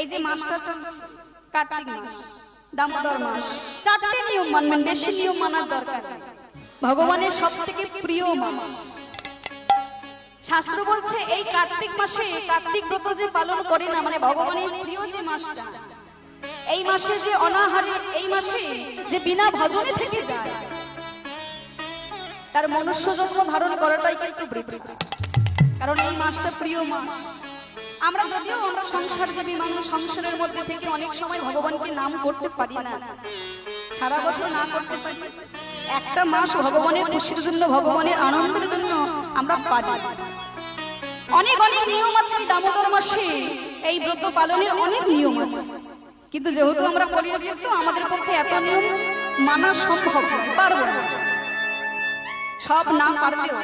এই যে মাসটা চলছে কার্তিক মাস দামোদর মাস। চারটে নিয়ম মানবেন বেশি নিয়ম মানার দরকার ভগবানের সব থেকে প্রিয় মাস। শাস্ত্র বলছে এই কার্তিক মাসে কার্তিক ব্রত যে পালন করে না মানে ভগবানের প্রিয় যে মাসটা। এই মাসে যে অনাহারে এই মাসে যে বিনা ভজনে থেকে যায়। তার মনুষ্য জন্ম ধারণ করাটাই কিন্তু কারণ এই মাসটা প্রিয় মাস। আমরা যদিও আমরা সংসার জীবী মানুষ সংসারের মধ্যে থেকে অনেক সময় ভগবানকে নাম করতে পারি না, সারা বছর না করতে পারি, একটা মাস ভগবানের খুশির জন্য, ভগবানের আনন্দের জন্য আমরা পারি। অনেক অনেক নিয়ম আছে দামোদর মাসে, এই ব্রত পালনের অনেক নিয়ম আছে। কিন্তু যেহেতু আমরা যেহেতু আমাদের পক্ষে এত নিয়ম মানা সম্ভব, পারব না। সব না পারলেও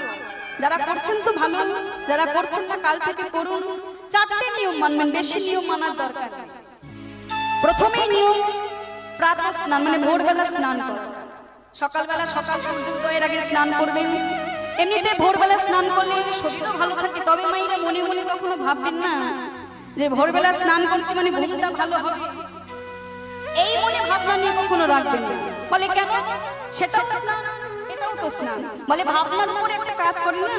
যারা করছেন তো ভালো, যারা করছেন না কাল থেকে করুন। চারটে নিয়ম মানবেন, বেশি নিয়ম মানার দরকার নেই। প্রথমেই নিয়ম, প্রাত স্নান মানে ভোরবেলা স্নান করা। সকালবেলা সকাল সূর্য উদয়ের আগে স্নান করবেন। এমনিতে ভোরবেলা স্নান করলে শরীরও ভালো থাকে, তবে মাইরা মনে মনে কখনো ভাববেন না যে ভোরবেলা স্নান করছি মানে ঘুমটা ভালো হবে। এই মনে ভাবনা নিয়ে কখনো রাখবেন বলে কেন? সেটাও স্নান এটাও তো স্নান বলে ভাবনার উপরে একটা কাজ করে না,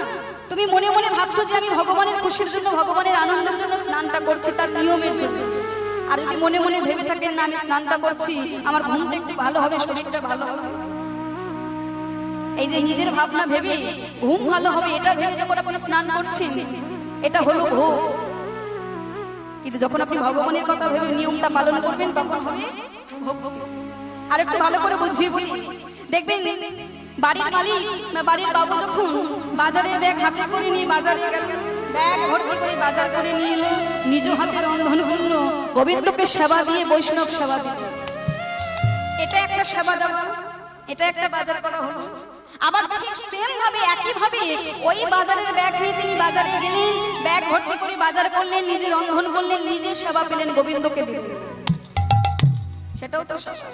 তুমি মনে মনে ভাবছ যে আমি ভগবানের খুশির জন্য, ভগবানের আনন্দের জন্য স্নানটা করছি তার নিয়মের জন্য। আর যদি মনে মনে ভেবে থাকেন না, আমি স্নানটা করছি, আমার ঘুমটা একটু ভালো হবে, শরীরটা ভালো হবে। এই যে নিজের ভাবনা ভেবে ঘুম ভালো হবে, এটা ভেবে যখন আপনি স্নান করছেন, এটা হলো ভোগ। কিন্তু যখন আপনি ভগবানের কথা ভেবে নিয়মটা পালন করবেন, তখন হবে। আর একটু ভালো করে বুঝিয়ে বলি। দেখবেন বাড়ির মালিক, না বাড়ির বাবু যখন বাজারে ব্যাগ হাতে করে নিয়ে বাজারে গেল, ব্যাগ ভর্তি করে বাজার করে নিয়ে এলো, নিজ হাতে রন্ধন করল, গোবিন্দকে সেবা দিয়ে বৈষ্ণব সেবা দিল। এটা একটা সেবা দেওয়া, এটা একটা বাজার করা হলো। আবার ঠিক সেম ভাবে একই ভাবে ওই বাজারের ব্যাগ নিয়ে তিনি বাজারে গেলেন, ব্যাগ ভর্তি করে বাজার করলেন, নিজে রন্ধন করলেন, নিজে সেবা পেলেন গোবিন্দকে দিলেন। সেটাও তো সেবা।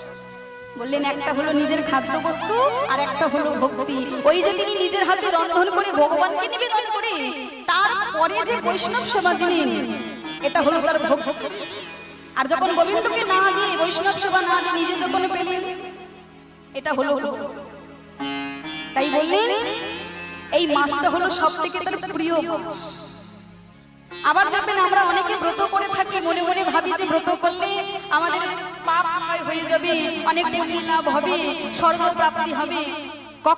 বললেন, একটা হলো নিজের খাদ্য বস্তু আর একটা হলো ভক্তি। ওই যে তিনি নিজের হাতে রন্ধন করে ভগবানকে নিবেদন করে, তারপরে যে বৈষ্ণব সেবা দিলেন, এটা হলো তার ভক্তি। আর যখন গোবিন্দকে না দিয়ে বৈষ্ণব সেবা না দিয়ে নিজে যখন পেলেন, এটা হলো। তাই বললেন, এই মাসটা হলো সব থেকে তার প্রিয় মাস। আবার দেখবেন আমরা অনেকে ব্রত করে থাকি, মনে মনে ভাবি যে ব্রত করলে আমাদের পাপ হয়ে যাবে, অনেক লাভ হবে, স্বর্গ প্রাপ্তি হবে।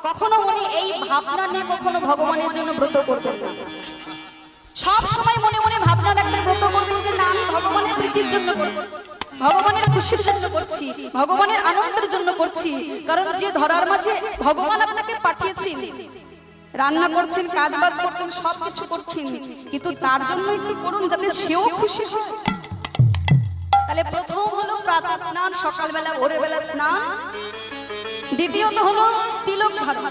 কখনো মনে এই ভাবনা নিয়ে কখনো ভগবানের জন্য ব্রত করবেন না। সব সময় মনে মনে ভাবনা রাখবেন, ব্রত করবেন যে না, আমি ভগবানের প্রীতির জন্য করছি, ভগবানের খুশির জন্য করছি, ভগবানের আনন্দের জন্য করছি। কারণ যে ধরার মাঝে ভগবান আপনাকে পাঠিয়েছেন রান্না করছেন কাজ বাজ করছেন সব কিছু করছেন। কিন্তু তার জন্য একটু করুন যাতে সেও খুশি হয়? তাহলে প্রথম হলো প্রাতঃ স্নান, সকালবেলা ভোরের বেলা স্নান। দ্বিতীয়ত হলো তিলক ধারণ।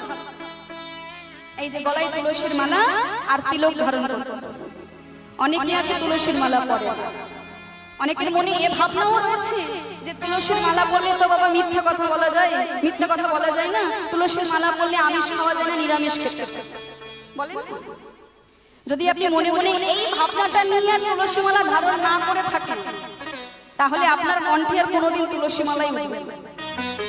এই যে গলায় তুলসীর মালা আর তিলক ধারণ অনেকে আছে তুলসীর মালা পরে। অনেকের মনে এ ভাবনাও রয়েছে যে তুলসীর মালা বললে তো বাবা মিথ্যা কথা বলা যায়, মিথ্যা কথা বলা যায় না তুলসীর মালা বললে আমিষ খাওয়া যায় না, নিরামিষ খেতে। বলেন যদি আপনি মনে মনে এই ভাবনাটা নিয়ে তুলসী মালা ধারণ না করে থাকেন, তাহলে আপনার কণ্ঠে আর কোনোদিন তুলসী মালাই উঠবে না।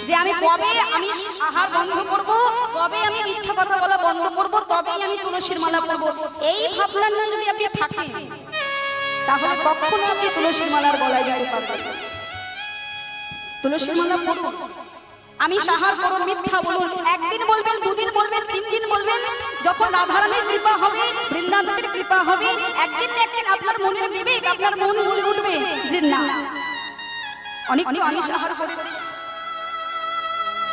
যে আমি কবে আমি আহার বন্ধ করব, কবে আমি মিথ্যা কথা বলা বন্ধ করব, তবেই আমি তুলসীর মালা পরব এই ভাবনা নিয়ে যদি আপনি থাকেন তাহলে কখনো আপনি তুলসীর মালার গলায় দিতে পারবেন না। তুলসীর মালা পরুন। আমি সাহার করুন মিথ্যা বলুন। একদিন বলবেন, দুদিন বলবেন, তিন দিন বলবেন, যখন রাধারানীর কৃপা হবে বৃন্দাবনের কৃপা হবে, একদিন না একদিন আপনার মনের বিবেক আপনার মন বলে উঠবে যে না। অনেক তো আমি সাহার করেছি।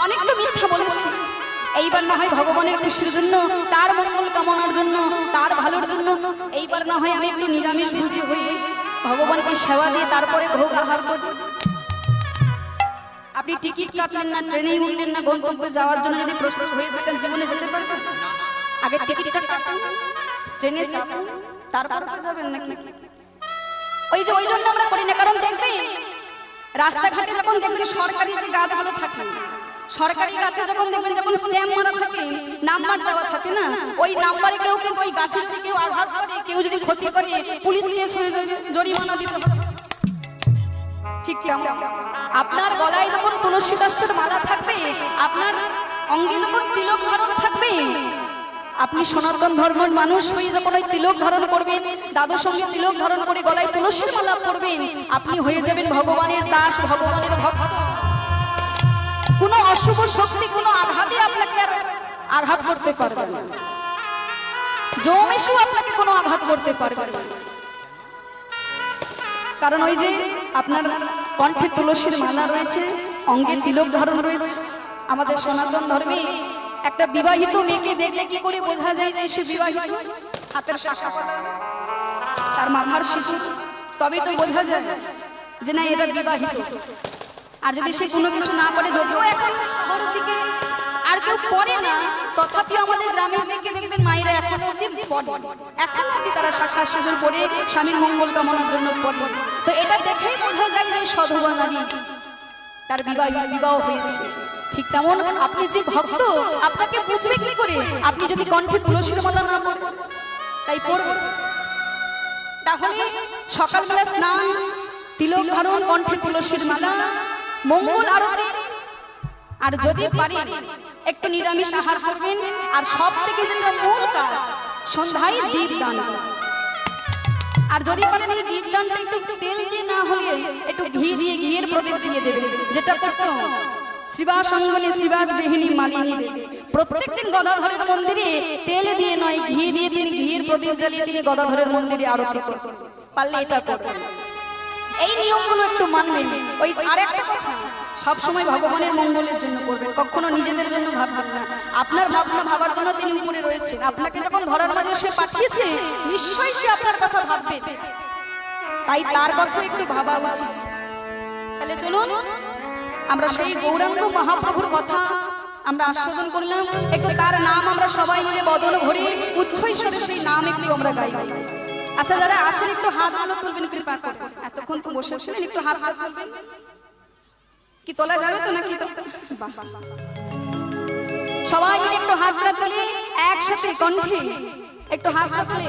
অনেক তো মিথ্যা বলেছি। এইবার না হয় ভগবানের খুশির জন্য, তার মঙ্গল কামনার জন্য, তার ভালোর জন্য, এইবার না হয় আমি একটু নিরামিষ ভুজি হয়ে ভগবানকে সেবা দিয়ে তারপরে ভোগ আহার করব আপনি টিকিট কাটলেন না ট্রেনে উঠলেন না, গন্তব্যে যাওয়ার জন্য যদি প্রস্তুত হয়ে থাকেন, জীবনে যেতে পারবেন? আগে টিকিটটা কাটুন, ট্রেনে যাবেন তারপরে তো যাবেন নাকি? ওই যে ওই জন্য আমরা করি না, কারণ দেখবেন, রাস্তাঘাটে যখন দেখবেন সরকারি যে গাছগুলো থাকে সরকারি গাছে যখন দেখবেন যখন স্ট্যাম্প মারা থাকে নাম্বার দেওয়া থাকে না, ওই নাম্বারে কেউ কেউ ওই গাছে যদি কেউ আঘাত করে, কেউ যদি ক্ষতি করে, পুলিশ কেস হয়ে জরিমানা দিতে হবে। ঠিক আপনার গলায় যখন তুলসী কাষ্ঠের মালা থাকবে, আপনার অঙ্গে যখন তিলক ধারণ থাকবে, আপনি সনাতন ধর্মের মানুষ হয়ে যখন ওই তিলক ধারণ করবেন দাদুর সঙ্গে তিলক ধারণ করে গলায় তুলসী মালা পরবেন, আপনি হয়ে যাবেন ভগবানের দাস, ভগবানের ভক্ত। অশুভ শক্তি কোনো আঘাতে আপনাকে আর আঘাত করতে পারবে না। জমেশু আপনাকে কোনো আঘাত করতে পারবে না। কারণ ওই যে আপনার কণ্ঠে তুলসীর মালা রয়েছে, অঙ্গে তিলক ধারণ রয়েছে। আমাদের সনাতন ধর্মে একটা বিবাহিত মেয়েকে দেখলে কি করে বোঝা যায় যে সে বিবাহিত? হাতের শাখা তার মাথার সিঁদুর তবে তো বোঝা যায় যে না, এটা বিবাহিত। আর যদি সে কোনো কিছু না করে যদিও এখন শহরের দিকে আর কেউ পড়ে না তথাপি আমাদের গ্রামের মেয়েকে দেখবেন মায়েরা এখন অব্দি পড়ে এখন অব্দি তারা শাখা সিঁদুর পরে স্বামীর মঙ্গল কামনার জন্য পড়ে। তো এটা দেখেই বোঝা যায় যে সধবা নারী তার বিবাহ বিবাহ হয়েছে। ঠিক তেমন আপনি যে ভক্ত আপনাকে বুঝবে কি করে? আপনি যদি কণ্ঠে তুলসীর মালা না পড়েন তাই পড়বেন তাহলে সকালবেলা স্নান তিলক ধারণ কণ্ঠে তুলসীর মালা মঙ্গল আরতি। আর যদি পারেন, একটু নিরামিষ আহার করবেন। আর সব থেকে যেটা মূল কাজ, সন্ধ্যায় দীপ দান আর যদি পারেন এই দীপদানটা একটু তেল দিয়ে না হলে একটু ঘি দিয়ে ঘিয়ের প্রদীপ দিয়ে দেবে যেটা করতো শ্রীবাস অঙ্গনে দেহিনী মালিনী প্রত্যেকদিন গদাধরের মন্দিরে তেল দিয়ে নয়, ঘি দিয়ে তিনি ঘিয়ের প্রদীপ জ্বালিয়ে তিনি গদাধরের মন্দিরে আরতি করবেন। পারলে এটা করবেন। এই নিয়মগুলো একটু মানবেন। ওই আরেকটা কথা সব সময় ভগবানের মঙ্গলের জন্য করবেন। কখনো নিজেদের জন্য ভাববেন না। আপনার ভাবনা ভাবার জন্য তিনি উপরে রয়েছেন। আপনাকে যখন ধরার মাঝে সে পাঠিয়েছে, নিশ্চয়ই সে আপনার কথা ভাববে। তাই তার কথা একটু ভাবা উচিত। তাহলে চলুন, আমরা সেই গৌরাঙ্গ মহাপ্রভুর কথা আমরা আস্বাদন করলাম। একটু তার নাম আমরা সবাই মিলে বদল ভরে উচ্ছ্বসরে সেই নাম একটু আমরা গাইব আচ্ছা যারা আছেন, একটু হাতগুলো তুলবেন, কৃপা করে। এতক্ষণ তো বসে ছিলেন একটু হাত হাত তুলবেন। কি তোলা যাবে তো নাকি। সবাই একটু হাতটা তুলে, একসাথে কণ্ঠে। একটু হাত তুলে।